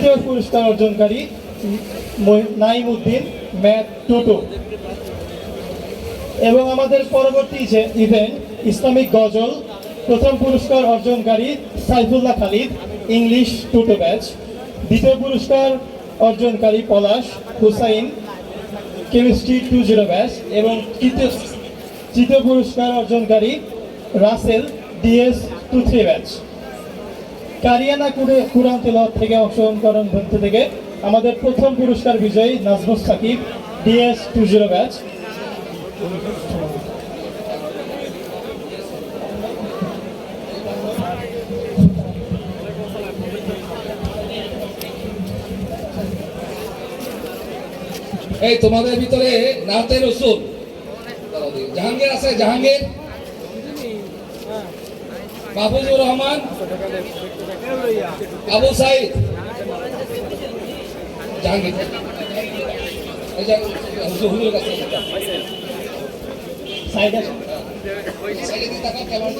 তৃতীয় পুরস্কার অর্জনকারী নাইম উদ্দিন ম্যাথ টোটো। এবং আমাদের পরবর্তী যে ইভেন্ট ইসলামিক গজল, প্রথম পুরস্কার অর্জনকারী সাইফুল্লাহ খালিদ, ইংলিশ টোটো ব্যাচ। দ্বিতীয় পুরস্কার অর্জনকারী Palash Hussain, chemistry two zero batch. এবং তৃতীয় তৃতীয় পুরস্কার অর্জনকারী Rasel DS two three batch. কারিয়ানা কুড়ে কুরআন তেলাওয়াত থেকে অংশগ্রহণ গ্রন্থ থেকে আমাদের প্রথম পুরস্কার বিজয়ী Nazmus Sakib, DS two zero batch. এই, তোমাদের ভিতরে নাতে রসুল জাহাঙ্গীর আছে, জাহাঙ্গীর। মাহফুজুর রহমান। আবু সাইদ। জাহাঙ্গীর। সাইড আছে দিকে তাকাও।